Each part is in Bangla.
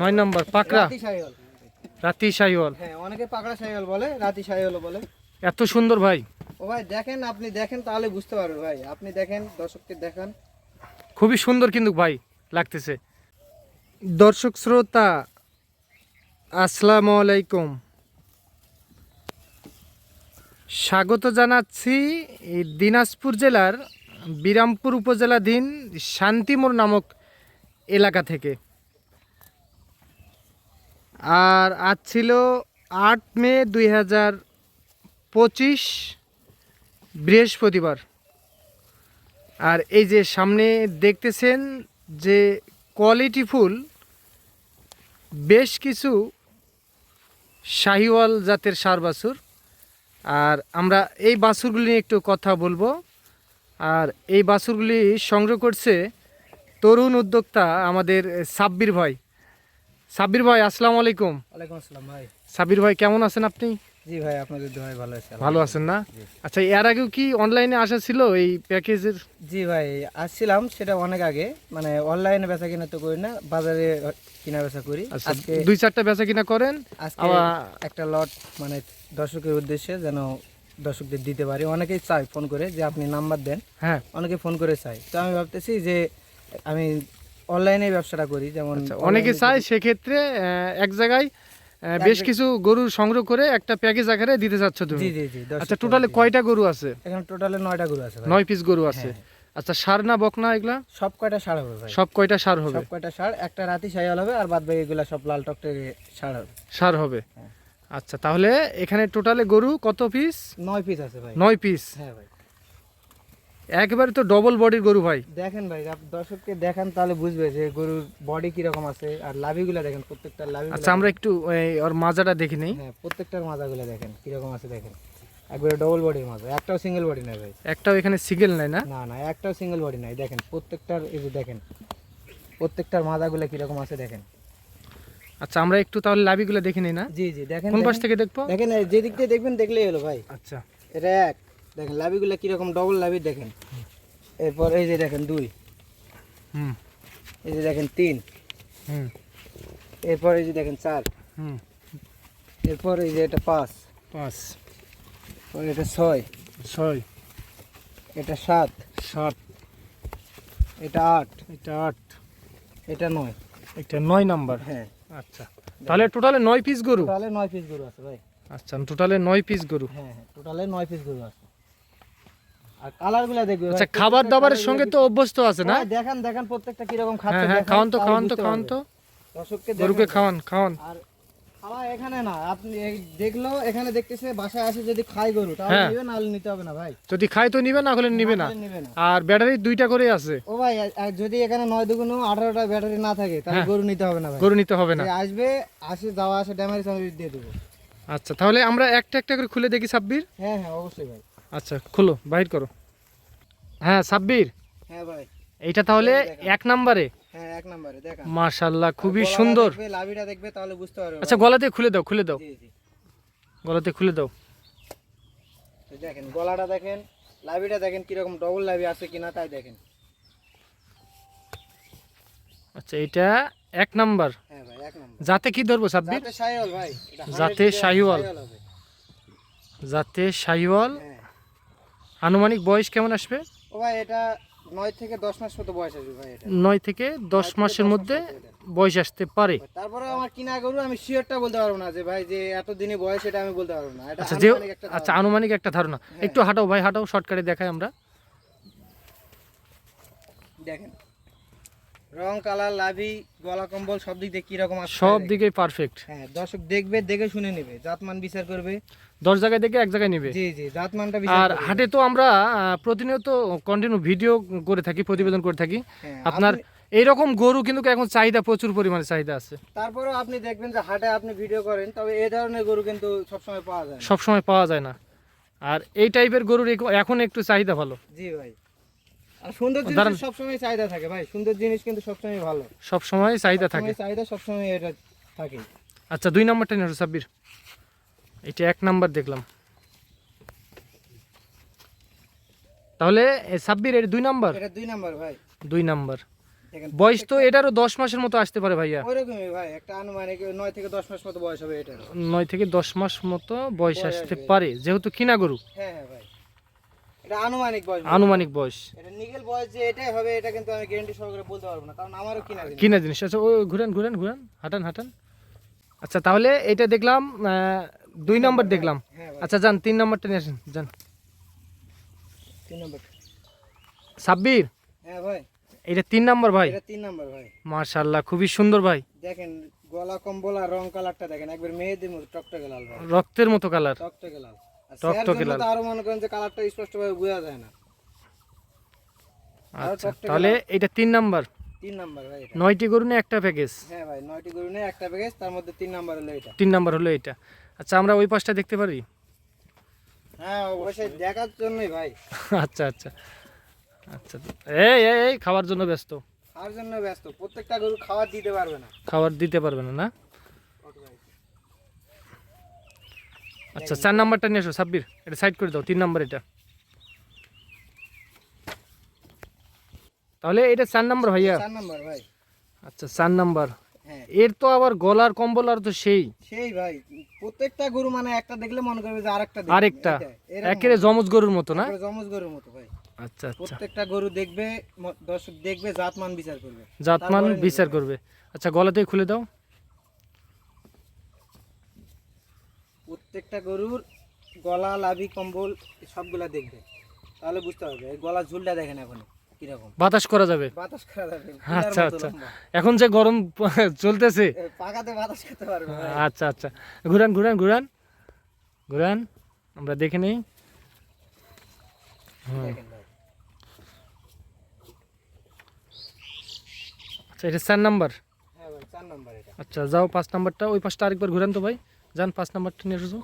নয় নম্বর। পাকড়া। রাতি শাহিওয়াল। হ্যাঁ অনেকে পাকড়া সাইহল বলে রাতি সাইহল বলে। এত সুন্দর ভাই। ও ভাই দেখেন আপনি দেখেন তাহলে বুঝতে ভাই। আপনি দেখেন দর্শককে দেখান। খুবই সুন্দর কিন্তু ভাই লাগতেছে। দর্শক শ্রোতা আসসালামু আলাইকুম। স্বাগত জানাচ্ছি দিনাজপুর জেলার বিরামপুর উপজেলাধীন শান্তিমোড় নামক এলাকা থেকে। আর আজ ছিল আট মে দুই হাজার পঁচিশ বৃহস্পতিবার। আর এই যে সামনে দেখতেছেন যে কোয়ালিটি ফুল, বেশ কিছু শাহিওয়াল জাতের সার বাছুর। আর আমরা এই বাছুরগুলি নিয়ে একটু কথা বলব। আর এই বাছুরগুলি সংগ্রহ করছে তরুণ উদ্যোক্তা আমাদের সাব্বির ভাই। সাব্বির ভাই আসসালামু আলাইকুম। ওয়ালাইকুম আসসালাম ভাই। সাব্বির ভাই কেমন আছেন আপনি? জি ভাই আপনাদের দোয়াই ভালো আছে ভালো আছেন না? আচ্ছা এর আগেও কি অনলাইনে আসা ছিল এই প্যাকেজের জি ভাই আসছিলাম সেটা অনেক আগে। মানে অনলাইনে বেচা কিনা তো করি না বাজারে কিনা বেচা করি। আচ্ছা আজকে দুই চারটা বেচা কিনা করেন আজকে একটা লট মানে দর্শকের উদ্দেশ্যে যেন দর্শকদের দিতে পারি। অনেকেই চাই ফোন করে যে আপনি নাম্বার দেন। হ্যাঁ। অনেকে ফোন করে চাই তো আমি ভাবতেছি যে আমি অনলাইনে ব্যবসাটা করি যেমন আচ্ছা, অনেকে চায় সেক্ষেত্রে এক জায়গায় বেশ কিছু গরু সংগ্রহ করে একটা প্যাকেজ আকারে দিতে চাচ্ছ তুমি? জি জি জি আচ্ছা টোটালে কয়টা গরু আছে? এখানে টোটালে নয়টা গরু আছে নয় পিস গরু আছে। হ্যাঁ। আচ্ছা সার না বকনা এগুলা? সব কয়টা সার হবে ভাই? সব কয়টা সার হবে? সব কয়টা সার একটা রাতি সাইয়াল হবে আর বাদ বাকি এগুলা সব লাল টকটকে সার হবে। সার হবে? হ্যাঁ। আচ্ছা তাহলে এখানে টোটালে গরু কত পিস নয় পিস আছে ভাই। নয় পিস হ্যাঁ ভাই। একবারে তো ডবল বডির গরু ভাই। দেখেন ভাই দর্শককে দেখান তাহলে বুঝবে যে গরুর বডি কীরকম আছে আর লাভিগুলা দেখেন প্রত্যেকটা লাভি আচ্ছা আমরা একটু ওর মাজাটা দেখে নেই। হ্যাঁ প্রত্যেকটার মাজাগুলো দেখেন কীরকম আছে দেখেন। একবারে ডবল বডির মাজা একটাও সিঙ্গেল বডি নাই ভাই। একটাও এখানে সিঙ্গেল নাই না? না না একটাও সিঙ্গেল বডি নাই দেখেন প্রত্যেকটার এই যে দেখেন প্রত্যেকটার মাজাগুলো কীরকম আছে দেখেন। আচ্ছা আমরা একটু তাহলে লাভিগুলো দেখে নেই না? জি জি দেখেন কোন পাশ থেকে দেখব? দেখেন এই যে দিক দিয়ে দেখবেন দেখলেই হলো ভাই। আচ্ছা। এটা এক দেখেন লাভিগুলো কীরকম? ডবল লাভি দেখেন। এরপর এই যে দেখেন দুই। হুম। এই যে দেখেন তিন। হুম। এরপর এই যে দেখেন চার। হুম। এরপর এই যে এটা পাঁচ। পাঁচ। পর এটা ছয়। ছয়। এটা সাত। সাত। এটা আট। এটা আট। এটা নয়। এটা নয় নাম্বার? হ্যাঁ। আচ্ছা। তাহলে টোটালে নয় পিস গরু? তাহলে নয় পিস গরু আছে ভাই। আচ্ছা টোটালে নয় পিস গরু। হ্যাঁ হ্যাঁ। টোটালে নয় পিস গরু আছে। আর কালারগুলো দেখবে আচ্ছা খাবার দাবারের সঙ্গে তো অভ্যস্ত আছে না? দেখান দেখান প্রত্যেকটা কীরকম খাচ্ছে হ্যাঁ হ্যাঁ খাওয়ান তো খাওয়ান তো খাওয়ান তো। দর্শককে গরুকে খাওয়ান খাওয়ান। আর খাওয়া এখানে না আপনি দেখল এখানে দেখতেছে বাসায় আসে যদি খাই গরু তাহলে হ্যাঁ। নিবে নাহলে নিতে হবে না ভাই। যদি খাই তো নিবে না হলে নিবে না। না আর ব্যাটারি দুইটা করে আছে। ও ভাই যদি এখানে নয় দুগুণ আঠারোটা ব্যাটারি না থাকে তাহলে হ্যাঁ। গরু নিতে হবে না গরু নিতে হবে না। আসবে আসে যাওয়া আসে ড্যামেজ দিয়ে দেবো। আচ্ছা তাহলে আমরা একটা একটা করে খুলে দেখি সাব্বির। হ্যাঁ হ্যাঁ অবশ্যই ভাই। আচ্ছা খুলো বাহির করো। হ্যাঁ সাব্বির। হ্যাঁ ভাই। এইটা তাহলে এক নাম্বারে? হ্যাঁ এক নম্বরে দেখা মাশাল্লাহ খুবই সুন্দর। লাভিটা দেখবে তাহলে বুঝতে পারবে আচ্ছা গলাতে খুলে দাও খুলে দাও। গলাতে খুলে দাও। দেখেন গলাটা দেখেন লাভিটা দেখেন কীরকম ডবল লাভি আছে কিনা তাই দেখেন। আচ্ছা এটা এক নাম্বার। হ্যাঁ ভাই এক নম্বর। যাতে কি ধরবো সাব্বির? যাতে শাহিওয়াল ভাই যাতে 100% শাহিওয়াল। যাতে শাহিওয়াল। হ্যাঁ। আনুমানিক বয়স কেমন আসবে? ও ভাই এটা নয় থেকে দশ মাস মতো বয়স আসবে ভাই এটা। নয় থেকে দশ মাসের মধ্যে বয়স আসতে পারে। তারপরে আমার কিনা গরু আমি শিওরটা বলতে পারব না যে ভাই যে এত দিনে বয়স এটা আমি বলতে পারব না। এটা আচ্ছা যে আনুমানিক একটা আচ্ছা আনুমানিক একটা ধারণা। হ্যাঁ। একটু হাঁটাও ভাই হাঁটাও শর্টকাটে দেখাই আমরা। দেখেন। রং কালার লাভি গলা কম্বল সব দিক দিয়ে কীরকম আছে? সব দিকেই পারফেক্ট হ্যাঁ দর্শক দেখবে দেখে শুনে নেবে। জাতমান বিচার করবে। দশ জায়গায় দেখে এক জায়গায় নিবে। জি জি জাতমানটা আর হাটে তো আমরা প্রতিনিয়ত কন্টিনিউ ভিডিও করে থাকি প্রতিবেদন করে থাকি। হ্যাঁ, আপনার এইরকম গরু কিন্তু এখন চাহিদা প্রচুর পরিমাণে চাহিদা আছে। তারপরেও আপনি দেখবেন যে হাটে আপনি ভিডিও করেন তবে এই ধরনের গরু কিন্তু সবসময় পাওয়া যায় সবসময় পাওয়া যায় না। আর এই টাইপের গরুর এখন একটু চাহিদা ভালো। জি ভাই। আর সুন্দর জিনিস সবসময় চাহিদা থাকে ভাই সুন্দর জিনিস কিন্তু সবসময় ভালো। সব সময় চাহিদা থাকে। চাহিদা সবসময় এটা থাকে। আচ্ছা দুই নাম্বারটা নিয়ে সাব্বির। এটা এক নাম্বার দেখলাম। তাহলে এ, সাব্বির এর দুই নাম্বার? এটা দুই নাম্বার ভাই। দুই নাম্বার। বয়স তো এটারও দশ মাসের মতো আসতে পারে ভাইয়া। ওইরকমই ভাই একটা আনুমানিক নয় থেকে দশ মাস মতো বয়স হবে এটার। নয় থেকে দশ মাস মতো বয়স বয়স আসতে পারে যেহেতু কিনা গরু। হ্যাঁ হ্যাঁ ভাই। এটা আনুমানিক বয়স আনুমানিক বয়স। এটা নিগেল বয়স যে এটাই হবে এটা কিন্তু আমি গ্যারান্টি সহকারে বলতে পারব না কারণ আমারও কিনা জিনিস। কিনা জিনিস। আচ্ছা ও ঘুরেন ঘুরেন ঘুরেন হাঁটান হাঁটান। আচ্ছা তাহলে এটা দেখলাম দুই নম্বর দেখলাম। হ্যাঁ আচ্ছা যান তিন নম্বরটা নিয়ে আসেন যান। তিন নম্বর। সাব্বির? হ্যাঁ ভাই। এটা তিন নম্বর ভাই। এটা তিন নম্বর ভাই। মার্শাল্লাহ খুবই সুন্দর ভাই। দেখেন গলা কম্বল আর রং কালারটা দেখেন একবার মেয়েদের মতো টকটকে লাল রক্তের মতো কালার। টকটকে লাল। টকটকে লাল। আরও মনে করেন যে কালারটা স্পষ্টভাবে বোঝা যায় না। আচ্ছা তাহলে এটা তিন নাম্বার। তিন নাম্বার ভাই এটা। নয়টি গরু নিয়ে একটা প্যাকেজ হ্যাঁ ভাই নয়টি গরু নিয়ে একটা প্যাকেজ তার মধ্যে তিন নাম্বার হলো এটা। তিন নাম্বার হলো এটা। আচ্ছা আমরা ওই পাশটা দেখতে পারি? হ্যাঁ অবশ্যই দেখার জন্যই ভাই। আচ্ছা আচ্ছা। আচ্ছা এই এই এই খাওয়ার জন্য ব্যস্ত। খাওয়ার জন্য ব্যস্ত। প্রত্যেকটা গরু খাবার দিতে পারবে না। খাবার দিতে পারবে না না? আচ্ছা চার নাম্বারটা নিয়ে এসো সাব্বির। এটা সাইড করে দাও তিন নাম্বার এটা। তাহলে এটা চার নাম্বার ভাইয়া? চার নাম্বার ভাই। আচ্ছা চার নাম্বার। হ্যাঁ। এর তো আবার গলার কম্বল আর তো সেই। সেই ভাই প্রত্যেকটা গরু মানে একটা দেখলে মনে করবে যে আরেকটা। আরেকটা। এরকম জমজ গরুর মতো না? জমজ গরুর মতো ভাই। আচ্ছা আচ্ছা। প্রত্যেকটা গরু দেখবে দর্শক দেখবে জাতমান বিচার করবে। জাতমান বিচার করবে। আচ্ছা গলাতেই খুলে দাও। প্রত্যেকটা গরুর গলা লাভি কম্বল সবগুলা দেখবে। তাহলে বুঝতে পারবে এই গলা ঝুলটা দেখেন এখন কীরকম। বাতাস করা যাবে? বাতাস করা যাবে আচ্ছা আচ্ছা। এখন যে গরম চলতেছে। পাকাতে বাতাস খেতে পারবে। আচ্ছা আচ্ছা। ঘুরান ঘুরান ঘুরান। ঘুরান আমরা দেখে নেই। আচ্ছা এটা চার নাম্বার। হ্যাঁ চার নম্বর আচ্ছা যাও পাঁচ নাম্বারটা ওই পাঁচটা আরেকবার ঘুরান তো ভাই। যান পাঁচ নাম্বারটা নিয়ে এসো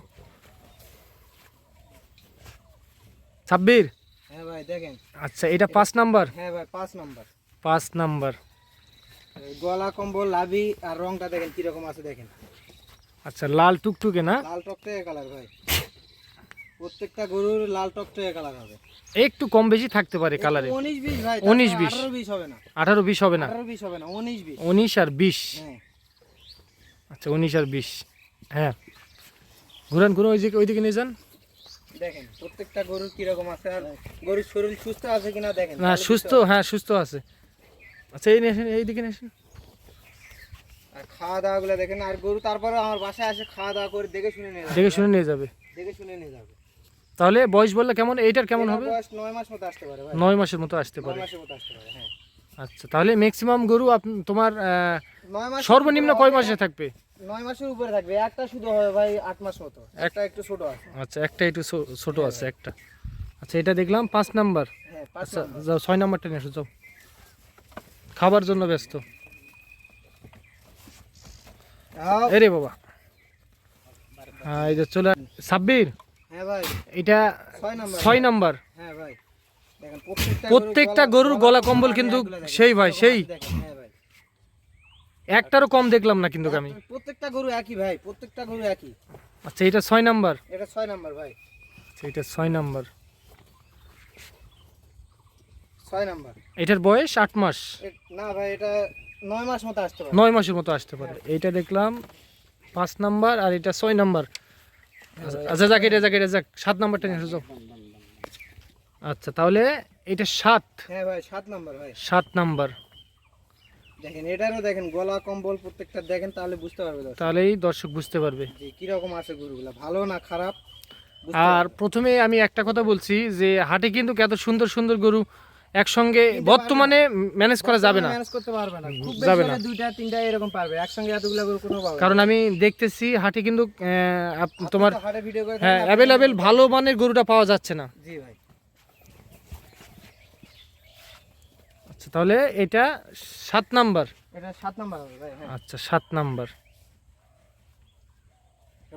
ছাব্বির হ্যাঁ ভাই দেখেন। আচ্ছা এটা পাঁচ নাম্বার? হ্যাঁ ভাই পাঁচ নম্বর। পাঁচ নাম্বার। গলা কম্বল লাভি আর রংটা দেখেন কীরকম আছে দেখেন। আচ্ছা লাল টুকটুকে না? লাল টকটকে কালার ভাই। প্রত্যেকটা গরুর লাল টকটকে কালার হবে। একটু কম বেশি থাকতে পারে কালারে উনিশ বিশ ভাই 19 20 আঠারো বিশ হবে না। আঠারো বিশ হবে না? আঠারো বিশ হবে না উনিশ বিশ। উনিশ আর বিশ। হ্যাঁ। আচ্ছা উনিশ আর বিশ। হ্যাঁ। ঘুরান ঘুরান ওই দিকে ওইদিকে নিয়ে যান। দেখেন প্রত্যেকটা গরুর কীরকম আছে আর গরুর শরীর সুস্থ আছে কিনা দেখেন। না সুস্থ হ্যাঁ সুস্থ আছে। আচ্ছা এই নিয়ে আসেন এইদিকে নিয়ে আসেন। আর খাওয়া দাওয়া গুলো দেখেন আর গরু তারপরে আমার বাসায় আসে খাওয়া দাওয়া করে দেখে শুনে নিয়ে যাবে। দেখে শুনে নিয়ে যাবে। দেখে শুনে নিয়ে যাবে। তাহলে বয়স বললে কেমন এইটার কেমন হবে? বয়স নয় মাস মতো আসতে পারে ভাই। নয় মাসের মতো আসতে পারে। মাসের মতো আসতে পারে হ্যাঁ। আচ্ছা তাহলে ম্যাক্সিমাম গরু তোমার সর্বনিম্ন কয় মাসে থাকবে? নয় মাসের উপরে থাকবে একটা শুধু হবে ভাই আট মাস মতো একটা একটু ছোট আছে। আচ্ছা একটা একটু ছোট আছে একটা। আচ্ছা এটা দেখলাম পাঁচ নাম্বার। হ্যাঁ আচ্ছা যাও ছয় নাম্বারটা নিয়ে এসো যাও। খাবার জন্য ব্যস্ত। এরে বাবা। হ্যাঁ এই যে চলে সাব্বির? হ্যাঁ ভাই। এটা ছয় নম্বর। হ্যাঁ ভাই। প্রত্যেকটা গরুর গলা কম্বল কিন্তু সেই ভাই, সেই। আছে দেখেন, হ্যাঁ ভাই একটারও কম দেখলাম না কিন্তু আমি। প্রত্যেকটা গরু একই ভাই প্রত্যেকটা গরু একই। আচ্ছা এটা ছয় নাম্বার? এটা ছয় নাম্বার ভাই। আচ্ছা এটা ছয় নাম্বার। ছয় নাম্বার। এটার বয়স আট মাস? না ভাই এটা নয় মাস মতো আসতে পারে। নয় মাসের মতো আসতে পারে। এইটা দেখলাম পাঁচ নাম্বার আর এটা ছয় নাম্বার। আচ্ছা, যাক এটা যাক এটা যাক সাত নাম্বারটা নিয়ে যাও। আচ্ছা তাহলে এটা সাত। হ্যাঁ ভাই সাত নাম্বার ভাই। সাত নাম্বার। দেখেন এটারও দেখেন গলা কম্বল প্রত্যেকটা দেখেন তাহলে বুঝতে পারবে তাহলেই দর্শক বুঝতে পারবে। কীরকম আছে গরুগুলা? ভালো না খারাপ? আর প্রথমে আমি একটা কথা বলছি যে হাটে কিন্তু এত সুন্দর সুন্দর গরু একসঙ্গে বর্তমানে ম্যানেজ করা যাবে না। ম্যানেজ করতে পারবে না। খুব যাবে না। দুইটা তিনটা এরকম পারবে। একসঙ্গে এতগুলা গরু কোনো পাবে কারণ আমি দেখতেছি হাটে কিন্তু তোমার হ্যাঁ অ্যাভেলেবেল ভালো মানের গরুটা পাওয়া যাচ্ছে না। জি ভাই। আচ্ছা তাহলে এটা সাত নাম্বার। এটা সাত নাম্বার হ্যাঁ। আচ্ছা সাত নাম্বার।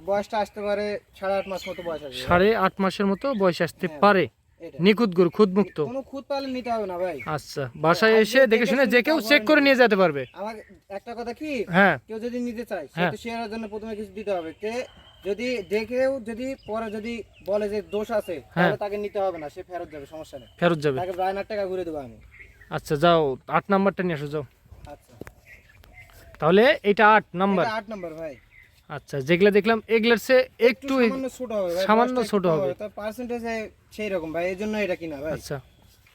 বয়সটা আসতে পারে সাড়ে আট মাস মতো বয়স আসবে। সাড়ে আট মাসের মতো বয়স আসতে হ্যাঁ। পারে। নিখুঁত গরু খুদ মুক্ত কোনো খুদ পালে নিতে হবে না ভাই। আচ্ছা বাসায় এসে দেখে শুনে যে কেউ চেক করে নিয়ে যেতে পারবে। একটা কথা কি? হ্যাঁ। কেউ যদি নিতে চায় সে হ্যাঁ। শেয়ারের জন্য প্রথমে কিছু দিতে হবে। তে যদি দেখেও যদি পরে যদি বলে যে দোষ আছে। তাহলে তাকে নিতে হবে না সে ফেরত যাবে সমস্যা নেই। ফেরত যাবে। তাকে বায়ান্ন টাকা ঘুরে দেবো আমি। আচ্ছা যাও আট নাম্বারটা নিয়ে আসো যাও। আচ্ছা তাহলে এটা আট নাম্বার। আট নাম্বার ভাই। আচ্ছা যেগুলা দেখলাম এগুলার সে একটু সামান্য ছোট হবে সামান্য ছোট হবে। তার পার্সেন্টেজ সেই রকম ভাই। এই জন্য এটা কিনা ভাই। আচ্ছা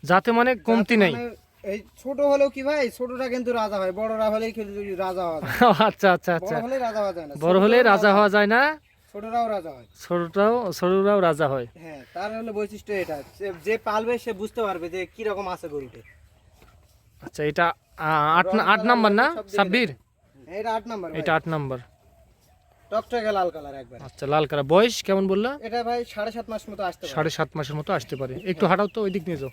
যাতে মানে কমতি নাই। মানে এই ছোট হলেও কি ভাই? ছোটটা কিন্তু রাজা হয় বড়রা কিন্তু রাজা হয় আচ্ছা আচ্ছা আচ্ছা বড় হলে রাজা হওয়া যায় না বড় হলে রাজা হওয়া যায় না? ছোটরাও রাজা হয়। ছোটরাও ছোটরাও রাজা হয়। হ্যাঁ তার হলো বৈশিষ্ট্য এটা। যে পালবে সে বুঝতে পারবে যে কি রকম আছে গরুটি। আচ্ছা এটা আট আট নাম্বার না? সাব্বির? এটা আট নাম্বার এটা আট নাম্বার। টকটকে লাল কালার একবার। আচ্ছা লাল কারা বয়স কেমন বললা? এটা ভাই সাড়ে সাত মাস মতো আসতে পারে। সাড়ে সাত মাসের মতো আসতে পারে। একটু হাঁটাও তো ওই দিক নিয়ে যাও।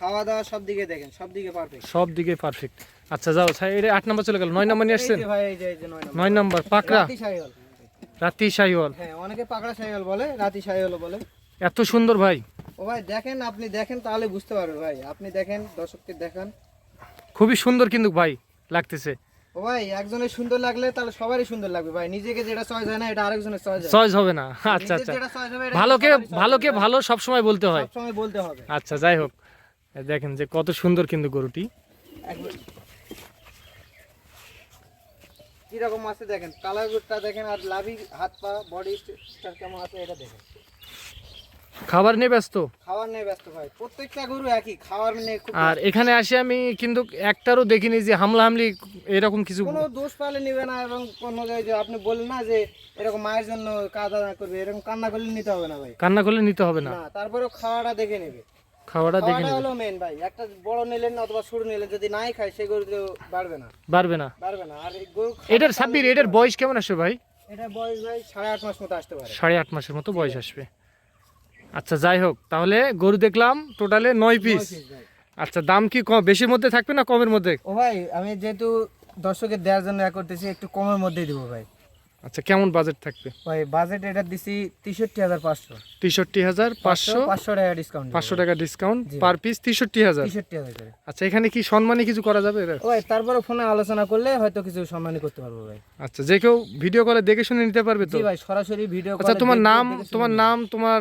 খাওয়া দাওয়া সব দিকে দেখেন সব দিকে পারফেক্ট সব দিকে পারফেক্ট আচ্ছা যাও এটা আট নাম্বার চলে গেল। নয় নাম্বার নিয়ে আসছেন? নয় নাম্বার। পাকড়া। রাতি শাহিওয়াল। রাতি শাহিওয়াল। হ্যাঁ অনেকে পাকড়া শাহিওয়াল বলে রাতি শাহিওয়াল বলে। এত সুন্দর ভাই। ও ভাই দেখেন আপনি দেখেন তাহলে বুঝতে পারবেন ভাই। আপনি দেখেন দর্শককে দেখান। খুবই সুন্দর কিন্তু ভাই লাগতেছে। ও ভাই একজনের সুন্দর লাগলে তাহলে সবারই সুন্দর লাগবে ভাই। নিজেকে যেটা চয়েস হয় না এটা আরেকজনের চয়েস হয়। চয়েস হবে না। আচ্ছা আচ্ছা। ভালোকে ভালোকে ভালো সব সময় বলতে হয়। সবসময় বলতে হবে। আচ্ছা যাই হোক। দেখেন যে কত সুন্দর কিন্তু গরুটি। কীরকম আছে দেখেন? কালারটা দেখেন আর লাভি হাত পা বডি স্ট্রাকচার কেমন আছে এটা দেখেন। খাবার নিয়ে ব্যস্ত? খাবার নিয়ে ব্যস্ত ভাই প্রত্যেকটা গরু একই খাওয়ার নিয়ে আর এখানে আসে আমি কিন্তু একটারও দেখিনি যে হামলা হামলি এরকম কিছু। কোনো দোষ পালে নিবে না এবং কোনো জায়গায় যে আপনি বললেন না যে এরকম মায়ের জন্য কাদা না করবে এরকম কান্না করলে নিতে হবে না ভাই। কান্না করলে নিতে হবে না? তারপরেও খাওয়াটা দেখে নেবে। খাওয়াটা দেখে নেবে। হলো মেন ভাই একটা বড় নিলেন অথবা ছোট নিলেন যদি নাই খায় সেই গরু তো বাড়বে না। বাড়বে না। বাড়বে না আর এই গরু এটার সাব্বির এটার বয়স কেমন আসবে ভাই? এটা বয়স ভাই সাড়ে আট মাস মতো আসতে পারে। সাড়ে আট মাসের মতো বয়স আসবে। আচ্ছা যাই হোক তাহলে গরু দেখলাম টোটালে নয় পিস। আচ্ছা দাম কি কম? বেশির মধ্যে থাকবে না কমের মধ্যে? ও ভাই আমি যেহেতু দর্শকের দেওয়ার জন্য এক করতেছি একটু কমের মধ্যেই দেবো ভাই। আচ্ছা কেমন বাজেট থাকবে? ভাই বাজেট এটা দিছি তেষট্টি হাজার পাঁচশো। তেষট্টি হাজার পাঁচশো পাঁচশো টাকা ডিসকাউন্ট পাঁচশো টাকা ডিসকাউন্ট পার পিস করে। আচ্ছা এখানে কি সম্মানী কিছু করা যাবে? ভাই তারপরে ফোনে আলোচনা করলে হয়তো কিছু সম্মানই করতে পারব ভাই। আচ্ছা যে কেউ ভিডিও কলে দেখে শুনে নিতে পারবে তো? জি ভাই সরাসরি ভিডিও আচ্ছা তোমার নাম তোমার নাম তোমার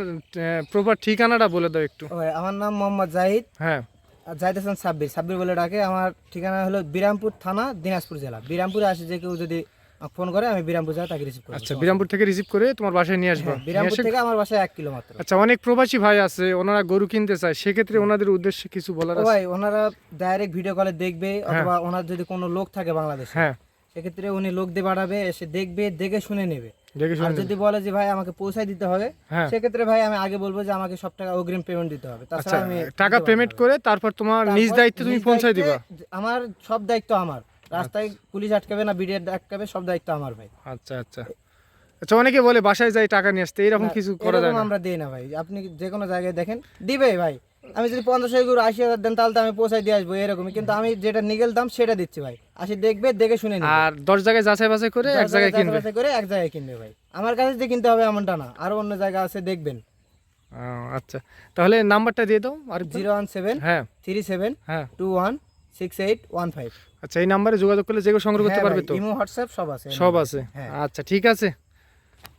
প্রপার ঠিকানাটা বলে দাও একটু। ভাই আমার নাম মোহাম্মদ জাহিদ। হ্যাঁ। আর জাহিদ হাসান সাব্বির। সাব্বির বলে ডাকে। আমার ঠিকানা হলো বিরামপুর থানা দিনাজপুর জেলা। বিরামপুরে আসে যে কেউ যদি ফোন করে আমি বিরামপুর যাই তাকে রিসিভ করব আচ্ছা বিরামপুর থেকে রিসিভ করে তোমার বাসায় নিয়ে আসব? হ্যাঁ, বিরামপুর থেকে আমার বাসায় এক কিলো মাত্র আচ্ছা অনেক প্রবাসী ভাই আছে ওনারা গরু কিনতে চায় সেক্ষেত্রে ওনাদের উদ্দেশ্যে কিছু বলার আছে ভাই ওনারা ডাইরেক্ট ভিডিও কলে দেখবে অথবা ওনার যদি কোনো লোক থাকে বাংলাদেশে হ্যাঁ। সেক্ষেত্রে উনি লোক দিয়ে বাড়াবে এসে দেখবে দেখে শুনে নেবে। দেখে আর যদি বলে যে ভাই আমাকে পৌঁছায় দিতে হবে হ্যাঁ। সেক্ষেত্রে ভাই আমি আগে বলব যে আমাকে সব টাকা অগ্রিম পেমেন্ট দিতে হবে। আচ্ছা তাছাড়া আমি টাকা পেমেন্ট করে তারপর তোমার নিজ দায়িত্বে তুমি পৌঁছায় দিবা? আমার সব দায়িত্ব আমার। রাস্তায় পুলিশ আটকাবে না বিডিআর আটকাবে সব দায়িত্ব আমার ভাই। আচ্ছা আচ্ছা। আচ্ছা অনেকে বলে বাসায় যাই টাকা নিয়ে আসতে এরকম কিছু করা যায় না। আমরা দিই না ভাই। আপনি যে কোনো জায়গায় দেখেন দিবে ভাই। আমি যদি পঞ্চাশ করে আশি হাজার দেন তাহলে আমি পৌঁছায় দিয়ে আসব এরকমই। কিন্তু আমি যেটা নিগেল দাম সেটা দিচ্ছি ভাই। আসি দেখবে দেখে শুনে আর দশ জায়গায় যাচাই বাছাই করে এক জায়গায় কিনবে। করে এক জায়গায় কিনবে ভাই। আমার কাছে যে কিনতে হবে এমনটা না। আরও অন্য জায়গা আছে দেখবেন। আচ্ছা। তাহলে নাম্বারটা দিয়ে দাও। আর জিরো ওয়ান সেভেন হ্যাঁ। থ্রি সেভেন হ্যাঁ। Two one six eight one five. আচ্ছা এই নাম্বারে যোগাযোগ করলে যে কেউ সংগ্রহ করতে পারবে তো? ইমো হোয়াটসঅ্যাপ সব আছে সব আছে? হ্যাঁ। আচ্ছা ঠিক আছে।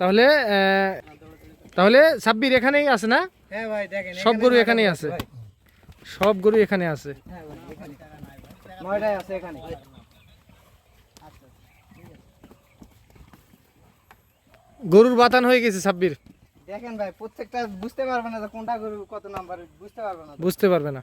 তাহলে তাহলে সাব্বির এখানেই আছে না? হ্যাঁ ভাই দেখেন সব গরু এখানেই আছে? সব গরু এখানে আছে? হ্যাঁ আছে এখানে। গরুর বাতান হয়ে গেছে সাব্বির। দেখেন ভাই প্রত্যেকটা বুঝতে পারবে না কোনটা গরু কত নাম্বার বুঝতে পারবে না বুঝতে পারবে না।